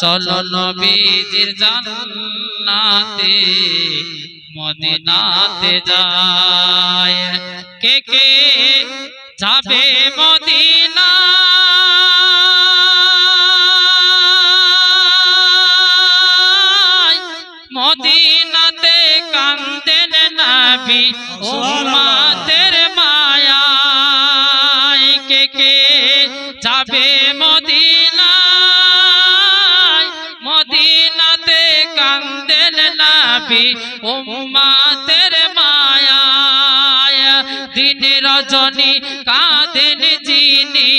চলো নবীজির জান্নাতে মদিনাতে যায়। কে কে যাবে মদিনা? মদিনাতে কান্দেন নাবি উম্মাতের মায়া কে কে যাবে মদিনা? নাবি উম্মাতের মায়া দিন রজনী কাঁদেন যিনি,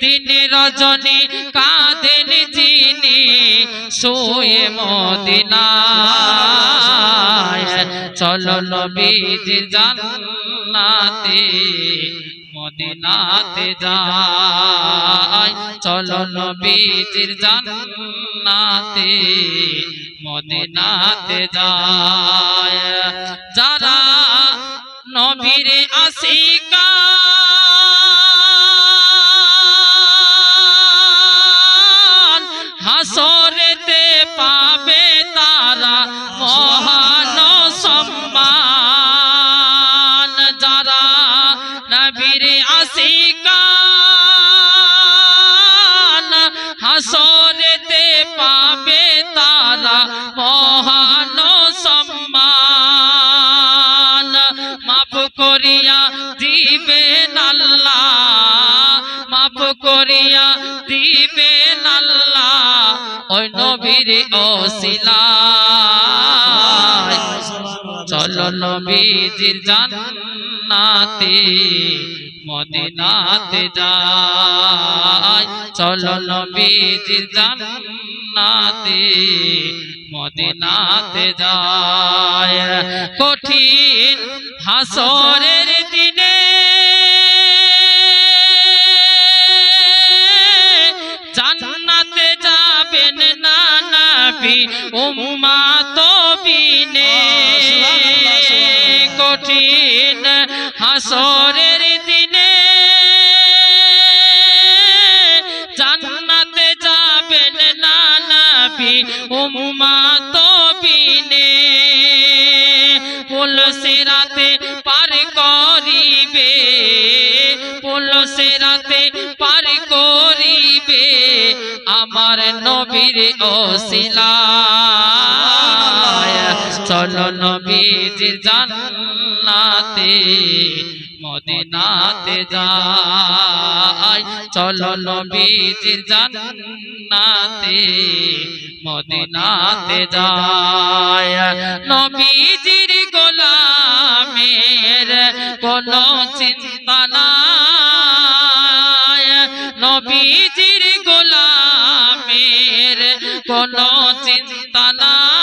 দিন রজনী কাঁদেন যিনি, শুয়ে মদিনায়। চলো নবীজির জান্নাতে মদিনাতে যাই চলো নবীজির জান্নাতে মদিনাতে যায়। যারা নবীর আশিকা হাসরেতে পাবে তারা নবীর ওসিলায় চলো নবীজির জান্নাতে মদিনাতে যাই। চলো নবীজির জান্নাতে মদিনাতে যায় কঠিন হাসরের উম্মা তো বিনে কঠিন হাসরের দিনে জান্নাতে যাবেন না নবী উম্মা তো বিনে পুলসিরাতে পার করিবে পুলসিরাতে পার করিবে, আমার নবীর ওসিলায় চলো নবীজির জান্নাতে, মদিনাতে যাই চলো নবীজির জান্নাতে, মদিনাতে যায়। নবীজির গোলামের কোনো চিন্তা নাই। নবীজির গোলামের কোনো চিন্তা নাই।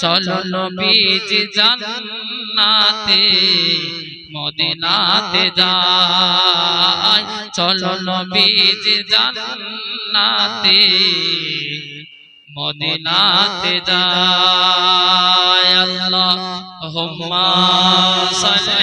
চলো নবীজ জান্নাতে মদিনাতে যাই চলো নবীজ জান্নাতে মদিনাতে যাই আল্লাহ হুম্মা সাল্লি